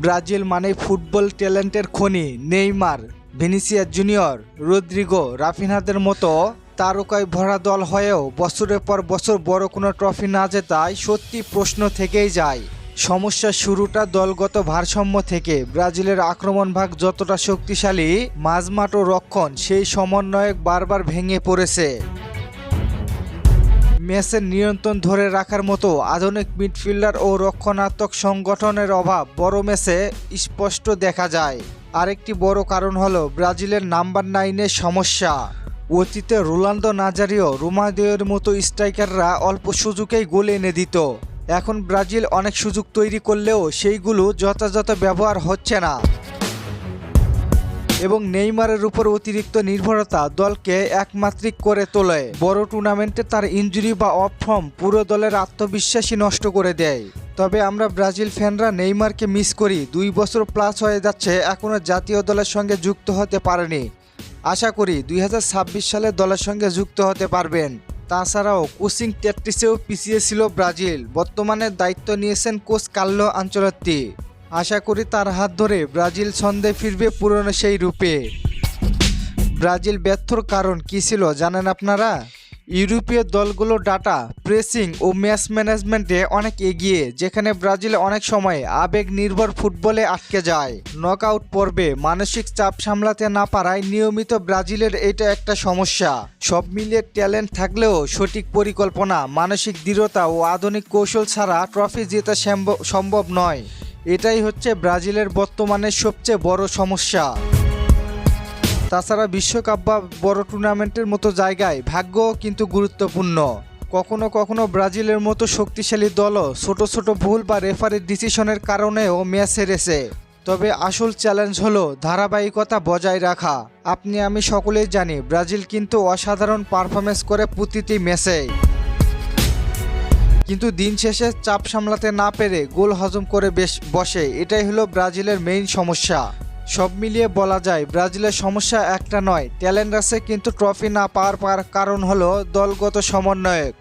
Brazil মানে football ট্যালেন্টের খনি। নেইমার, ভিনিসিয়াস জুনিয়র, রদ্রিগো, রাফিনাদের মতো তারকায় ভরা দল হয়েও বছরের পর বছর বড় কোনো ট্রফি না জেতায় সত্যি প্রশ্ন থেকেই যায়। সমস্যার শুরুটা দলগত ভারসাম্য থেকে। ব্রাজিলের আক্রমণ ভাগ যতটা শক্তিশালী মাঝমাঠ ও রক্ষণ সেই সমন্বয়ক বারবার ভেঙে পড়েছে। ম্যাচের নিয়ন্ত্রণ ধরে রাখার মতো আধুনিক মিডফিল্ডার ও রক্ষণাত্মক সংগঠনের অভাব বড় ম্যাচে স্পষ্ট দেখা যায়। আরেকটি বড় কারণ হলো ব্রাজিলের নাম্বার নাইনের সমস্যা। অতীতে রোনালদো নাজারিও রোমাদিওর মতো স্ট্রাইকাররা অল্প সুযোগেই গোল এনে দিত। এখন ব্রাজিল অনেক সুযোগ তৈরি করলেও সেইগুলো যথাযথ ব্যবহার হচ্ছে না। এবং নেইমারের উপর অতিরিক্ত নির্ভরতা দলকে একমাত্রিক করে তোলে। বড় টুর্নামেন্টে তার ইঞ্জুরি বা অফ ফর্ম পুরো দলের আত্মবিশ্বাসী নষ্ট করে দেয়। তবে আমরা ব্রাজিল ফ্যানরা নেইমারকে মিস করি। দুই বছর প্লাস হয়ে যাচ্ছে এখনও জাতীয় দলের সঙ্গে যুক্ত হতে পারেনি। আশা করি দুই হাজার ছাব্বিশ সালে দলের সঙ্গে যুক্ত হতে পারবেন। তাছাড়াও কোচিং ট্যাকটিসেও পিছিয়ে ছিল ব্রাজিল। বর্তমানে দায়িত্ব নিয়েছেন কোচ কাল্লো আঞ্চলত্তি। আশা করি তার হাত ধরে ব্রাজিল ছন্দে ফিরবে পুরনো সেই রূপে। ব্রাজিল ব্যর্থর কারণ কি ছিল জানেন আপনারা? ইউরোপীয় দলগুলো ডাটা, প্রেসিং ও ম্যাচ ম্যানেজমেন্টে অনেক এগিয়ে, যেখানে ব্রাজিল অনেক সময় আবেগ নির্ভর ফুটবলে আটকে যায়। নকআউট পর্বে মানসিক চাপ সামলাতে না পারায় নিয়মিত ব্রাজিলের এটা একটা সমস্যা। সব মিলিয়ে ট্যালেন্ট থাকলেও সঠিক পরিকল্পনা, মানসিক দৃঢ়তা ও আধুনিক কৌশল ছাড়া ট্রফি জেতা সম্ভব- সম্ভব নয়। এটাই হচ্ছে ব্রাজিলের বর্তমানে সবচেয়ে বড় সমস্যা। তাছাড়া বিশ্বকাপ বা বড় টুর্নামেন্টের মতো জায়গায় ভাগ্যও কিন্তু গুরুত্বপূর্ণ। কখনো কখনো ব্রাজিলের মতো শক্তিশালী দলও ছোট ছোট ভুল বা রেফারির ডিসিশনের কারণেও ম্যাচ হেরেছে। তবে আসল চ্যালেঞ্জ হলো ধারাবাহিকতা বজায় রাখা। আপনি আমি সকলেই জানি ব্রাজিল কিন্তু অসাধারণ পারফরমেন্স করে প্রতিটি ম্যাচেই। কিন্তু দিন শেষে চাপ সামলাতে না পেরে গোল হজম করে বেশ বসে। এটাই হলো ব্রাজিলের মেইন সমস্যা। সব মিলিয়ে বলা যায়, ব্রাজিলের সমস্যা একটা নয়। ট্যালেন্ট আছে কিন্তু ট্রফি না পাওয়ার পার- কারণ হলো দলগত সমন্বয়ক,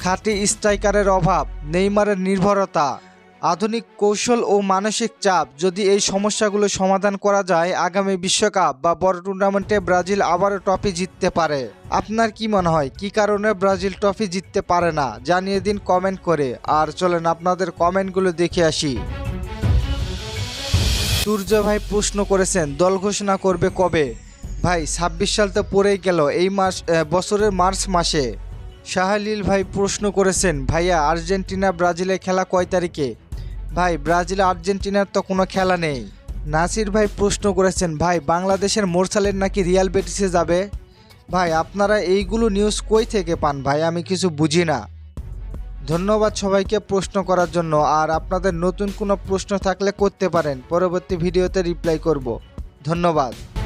খাঁটি স্ট্রাইকারের অভাব, নেইমারের নির্ভরতা। আধুনিক কৌশল ও মানসিক চাপ যদি এই সমস্যাগুলো সমাধান করা যায়, আগামী বিশ্বকাপ বা বড় টুর্নামেন্টে ব্রাজিল আবারও ট্রফি জিততে পারে। আপনার কি মনে হয়, কি কারণে ব্রাজিল ট্রফি জিততে পারে না? জানিয়ে দিন কমেন্ট করে। আর চলেন আপনাদের কমেন্টগুলো দেখে আসি। সূর্য ভাই প্রশ্ন করেছেন, দল ঘোষণা করবে কবে? ভাই, ছাব্বিশ সাল তো পড়েই গেল, এই মাস বছরের মার্চ মাসে। শাহালিল ভাই প্রশ্ন করেছেন, ভাইয়া, আর্জেন্টিনা ব্রাজিলে খেলা কয় তারিখে? ভাই, ব্রাজিল, আর্জেন্টিনার তো কোনো খেলা নেই। নাসির ভাই প্রশ্ন করেছেন, ভাই, বাংলাদেশের মোরসালের নাকি রিয়াল বেটিসে যাবে? ভাই, আপনারা এইগুলো নিউজ কই থেকে পান? ভাই, আমি কিছু বুঝি না। ধন্যবাদ সবাইকে প্রশ্ন করার জন্য। আর আপনাদের নতুন কোনো প্রশ্ন থাকলে করতে পারেন। পরবর্তী ভিডিওতে রিপ্লাই করব। ধন্যবাদ।